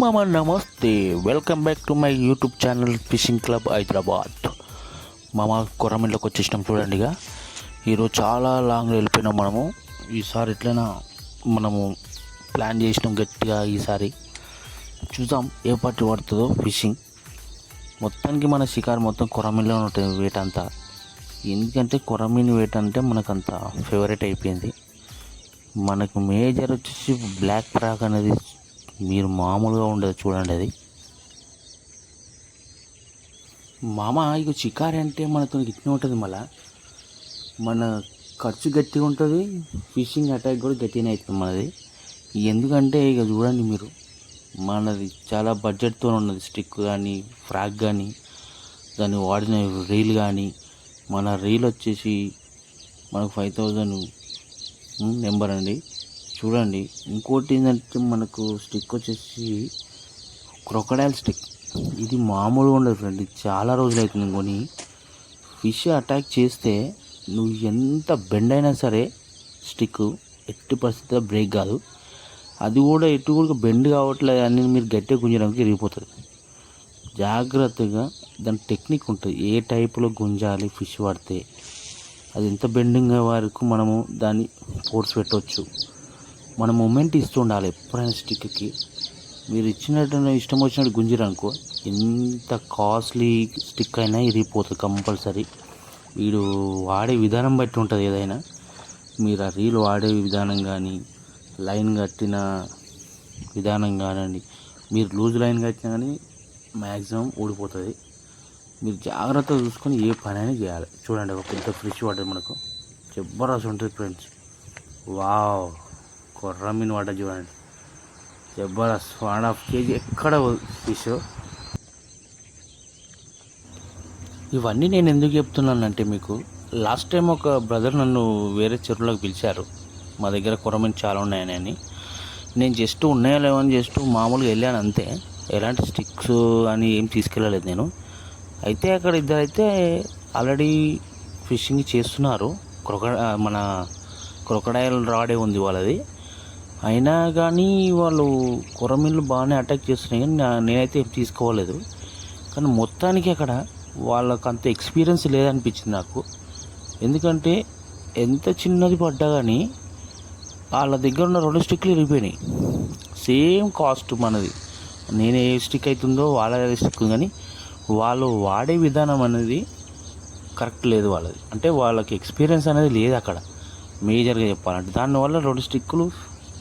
మమ నమస్తే welcome back to my YouTube channel fishing club Hyderabad మామ కొరమిళ్ళకి వచ్చేసినాం చూడండిగా ఈరోజు చాలా లాంగ్ వెళ్ళిపోయినాం మనము. ఈసారి ఎట్లయినా మనము ప్లాన్ చేసినాం గట్టిగా ఈసారి. చూద్దాం ఏ పార్టీ పడుతుందో ఫిషింగ్ మొత్తానికి మన షికారు మొత్తం కొరమిల్లో ఉంటుంది వేట అంతా. ఎందుకంటే కొరమీన్ వేట అంటే మనకంత ఫేవరెట్ అయిపోయింది. మనకు మేజర్ వచ్చేసి బ్లాక్ ఫ్రాక్ అనేది మీరు మామూలుగా ఉండదు చూడండి అది. మామ ఇక చికారి అంటే మనతో ఇట్నే ఉంటుంది మళ్ళా. మన ఖర్చు గట్టిగా ఉంటుంది ఫిషింగ్ అటాక్ కూడా గట్టిగానే అవుతుంది మనది. ఎందుకంటే ఇక చూడండి మీరు మనది చాలా బడ్జెట్తో ఉన్నది స్టిక్ కానీ ఫ్రాక్ కానీ దాన్ని వాడిన రీల్ కానీ మన రీల్ వచ్చేసి మనకు ఫైవ్ థౌజండ్ నెంబర్ అండి. చూడండి. ఇంకోటి ఏంటంటే మనకు స్టిక్ వచ్చేసి క్రొకడైల్ స్టిక్. ఇది మామూలుగా ఉండదు ఫ్రెండ్. ఇది చాలా రోజులు అవుతుంది కొని ఫిష్ అటాక్ చేస్తే నువ్వు ఎంత బెండ్ అయినా సరే స్టిక్ ఎట్టి పరిస్థితిలో బ్రేక్ కాదు. అది కూడా ఎటు కూడా బెండ్ కావట్లేదు అని మీరు గట్టిగా గుంజడానికి ఇరిగిపోతుంది జాగ్రత్తగా దాని టెక్నిక్ ఉంటుంది. ఏ టైప్లో గుంజాలి ఫిష్ పడితే అది ఎంత బెండింగ్ వరకు మనము దాన్ని ఫోర్స్ పెట్టవచ్చు. మన మూమెంట్ ఇస్తూ ఉండాలి ఎప్పుడైనా స్టిక్కి మీరు ఇచ్చినట్టు ఇష్టం వచ్చినట్టు గుంజిరనుకో ఎంత కాస్ట్లీ స్టిక్ అయినా ఇరిగిపోతుంది కంపల్సరీ వీడు వాడే విధానం బట్టి ఉంటుంది ఏదైనా. మీరు ఆ రీల్ వాడే విధానం కానీ లైన్ కట్టిన విధానం కానివ్వండి మీరు లూజ్ లైన్ కట్టినా కానీ మ్యాక్సిమం ఊడిపోతుంది. మీరు జాగ్రత్తగా చూసుకొని ఏ పనైనా చేయాలి. చూడండి ఒక పెద్ద ఫ్రిడ్జ్ వాటర్ మనకు. జబర్దస్త్ ఉంటుంది ఫ్రెండ్స్ వావ్ కొర్ర మీన్ చూడండి. జబర్దస్త్ వన్ హాఫ్ కేజీ ఎక్కడ ఫిష్ ఇవన్నీ నేను ఎందుకు చెప్తున్నానంటే మీకు లాస్ట్ టైం ఒక బ్రదర్ నన్ను వేరే చెరువులోకి పిలిచారు. మా దగ్గర కొరమీన్ చాలా ఉన్నాయని అని. నేను జస్ట్ ఉన్నాయో లేవో అని జస్ట్ మామూలుగా వెళ్ళాను అంతే. ఎలాంటి స్టిక్స్ అని ఏం తీసుకెళ్ళలేదు నేను. అయితే అక్కడ ఇద్దరైతే ఆల్రెడీ ఫిషింగ్ చేస్తున్నారు. క్రొక మన క్రొకడైల్ రాడే ఉంది వాళ్ళది. అయినా కానీ వాళ్ళు కొరమిల్లు బాగానే అటాక్ చేస్తున్నాయి కానీ నేనైతే ఏం తీసుకోలేదు. కానీ మొత్తానికి అక్కడ వాళ్ళకి అంత ఎక్స్పీరియన్స్ లేదనిపించింది నాకు. ఎందుకంటే ఎంత చిన్నది పడ్డా కానీ వాళ్ళ దగ్గర ఉన్న రెండు స్టిక్లు ఇరిగిపోయినాయి. సేమ్ కాస్ట్ మనది. నేను ఏ స్టిక్ అవుతుందో వాళ్ళ స్టిక్ కానీ వాళ్ళు వాడే విధానం అనేది కరెక్ట్ లేదు వాళ్ళది. అంటే వాళ్ళకి ఎక్స్పీరియన్స్ అనేది లేదు అక్కడ. మేజర్గా చెప్పాలంటే. దానివల్ల రెండు స్టిక్కులు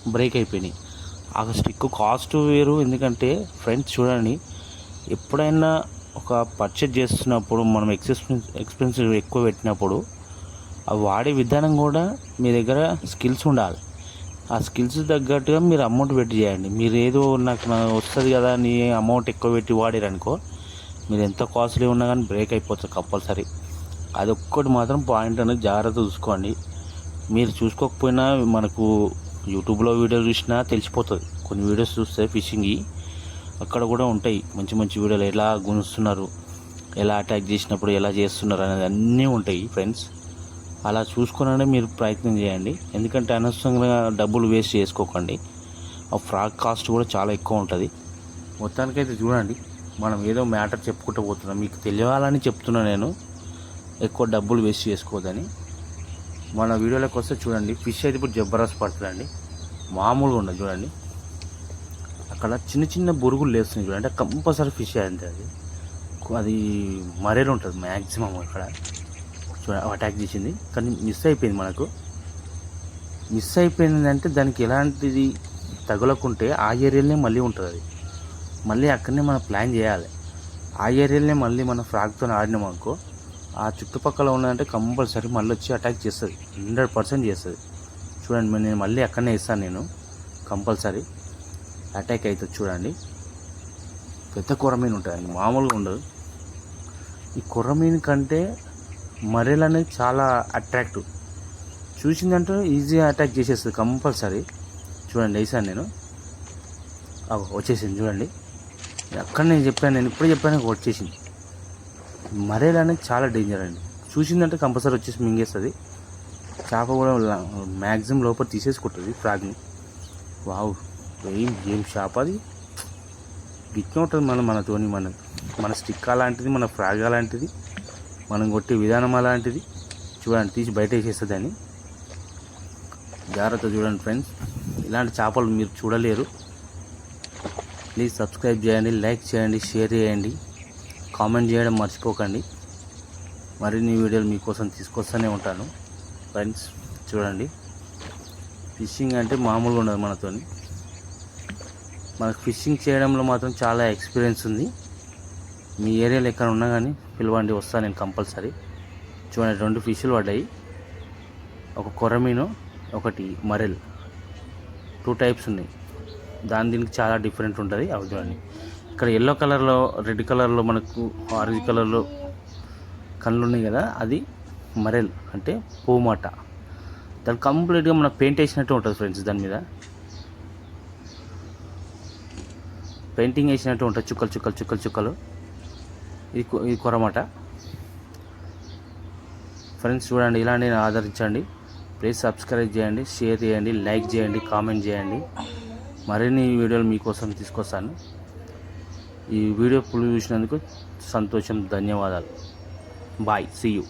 బ్రేక్ అయిపోయినాయి. ఆ స్టిక్ కాస్ట్ వేరు ఎందుకంటే ఫ్రెండ్స్ చూడండి ఎప్పుడైనా ఒక పర్చేజ్ చేస్తున్నప్పుడు మనం ఎక్స్పెన్స్ ఎక్స్పెన్స్ ఎక్కువ పెట్టినప్పుడు అవి వాడే విధానం కూడా మీ దగ్గర స్కిల్స్ ఉండాలి. ఆ స్కిల్స్ తగ్గట్టుగా మీరు అమౌంట్ పెట్టి చేయండి. మీరు ఏదో నాకు వస్తుంది కదా అని అమౌంట్ ఎక్కువ పెట్టి వాడారనుకో మీరు ఎంత కాస్ట్లీ ఉన్నా కానీ బ్రేక్ అయిపోతుంది కంపల్సరీ అది ఒక్కటి మాత్రం పాయింట్ అనేది జాగ్రత్త చూసుకోండి. మీరు చూసుకోకపోయినా మనకు యూట్యూబ్లో వీడియోలు చూసినా తెలిసిపోతుంది. కొన్ని వీడియోస్ చూస్తే ఫిషింగ్ అక్కడ కూడా ఉంటాయి. మంచి మంచి వీడియోలు ఎలా గుణిస్తున్నారు ఎలా అటాక్ చేసినప్పుడు ఎలా చేస్తున్నారు అనేది అన్నీ ఉంటాయి ఫ్రెండ్స్ అలా చూసుకునే మీరు ప్రయత్నం చేయండి. ఎందుకంటే అనవసరంగా డబ్బులు వేస్ట్ చేసుకోకండి. ఆ ఫ్రాక్ కాస్ట్ కూడా చాలా ఎక్కువ ఉంటుంది. మొత్తానికైతే చూడండి. మనం ఏదో మ్యాటర్ చెప్పుకుంటూ పోతున్నాం. మీకు తెలియాలని చెప్తున్నా నేను. ఎక్కువ డబ్బులు వేస్ట్ చేసుకోవద్దని. మన వీడియోలోకి వస్తే చూడండి ఫిష్ అయితే ఇప్పుడు జబ్బరాస్ పడుతుందండి. మామూలుగా ఉండదు చూడండి. అక్కడ చిన్న చిన్న బురుగులు లేస్తున్నాయి చూడండి. కంపల్సరీ ఫిష్ అంతే అది. అది మరేలు ఉంటుంది మ్యాక్సిమం అక్కడ చూడ అటాక్ చేసింది. కానీ మిస్ అయిపోయింది మనకు. మిస్ అయిపోయింది అంటే దానికి ఎలాంటిది తగలకుంటే ఆ ఏరియాలోనే మళ్ళీ ఉంటుంది అది. మళ్ళీ అక్కడనే మనం ప్లాన్ చేయాలి. ఆ ఏరియాలోనే మళ్ళీ మన ఫ్రాక్తో ఆడినాం అనుకో ఆ చుట్టుపక్కల ఉన్నదంటే కంపల్సరీ మళ్ళీ వచ్చి అటాక్ చేస్తుంది. హండ్రెడ్ పర్సెంట్ చేస్తుంది. చూడండి నేను మళ్ళీ అక్కడనే ఇస్తాను నేను. కంపల్సరీ. అటాక్ అవుతుంది చూడండి. పెద్ద కొరమీన్ ఉంటుంది. మామూలుగా ఉండదు. ఈ కొరమీన్ కంటే మరెల్ అనేది చాలా అట్రాక్టివ్ చూసిందంటే ఈజీగా అటాక్ చేసేస్తుంది కంపల్సరీ. చూడండి వేసాను నేను. వచ్చేసింది చూడండి. అక్కడ నేను చెప్పాను నేను. ఇప్పుడే చెప్పాను వచ్చేసింది. మరేలు అనేది చాలా డేంజర్ అండి. చూసిందంటే కంపల్సరీ వచ్చేసి మింగేస్తుంది. చేప కూడా మ్యాక్సిమం లోపల తీసేసుకుంటుంది ఫ్రాగ్ని వావ్ ఏం ఏం చేప అది? గిట్టే ఉంటుంది మన మనతోని మన మన స్టిక్ అలాంటిది మన ఫ్రాగ్ అలాంటిది. మనం కొట్టే విధానం అలాంటిది. చూడండి తీసి బయట వేసేస్తుందని జాగ్రత్త చూడండి ఫ్రెండ్స్ ఇలాంటి చేపలు మీరు చూడలేరు. ప్లీజ్ సబ్స్క్రైబ్ చేయండి లైక్ చేయండి షేర్ చేయండి. కామెంట్ చేయడం మర్చిపోకండి. మరిన్ని వీడియోలు మీకోసం తీసుకొస్తూనే ఉంటాను. ఫ్రెండ్స్ చూడండి. ఫిషింగ్ అంటే మామూలుగా ఉండదు మనతోని. మనకు ఫిషింగ్ చేయడంలో మాత్రం చాలా ఎక్స్పీరియన్స్ ఉంది. మీ ఏరియాలో ఎక్కడ ఉన్నా కానీ పిలవండి వస్తాను నేను కంపల్సరీ. చూడండి రెండు ఫిష్లు పడ్డాయి. ఒక కొరమీను ఒకటి మరెల్. టూ టైప్స్ ఉన్నాయి. దాని దీనికి చాలా డిఫరెంట్ ఉంటుంది. అవి చూడండి. ఇక్కడ ఎల్లో కలర్లో రెడ్ కలర్లో మనకు ఆరెంజ్ కలర్లో కళ్ళు ఉన్నాయి కదా అది మరెల్ అంటే పూమాట. దాని కంప్లీట్గా మన పెయింట్ వేసినట్టు ఉంటుంది ఫ్రెండ్స్ దాని మీద. పెయింటింగ్ వేసినట్టు ఉంటుంది చుక్కలు చుక్కలు చుక్కలు చుక్కలు. ఇది ఇది కొరమాట. ఫ్రెండ్స్ చూడండి ఇలాంటి ఆదరించండి. ప్లీజ్ సబ్స్క్రైబ్ చేయండి షేర్ చేయండి లైక్ చేయండి కామెంట్ చేయండి. మరిన్ని వీడియోలు మీకోసం తీసుకొస్తాను. ఈ వీడియో పులు చూసినందుకు సంతోషం ధన్యవాదాలు. Bye see you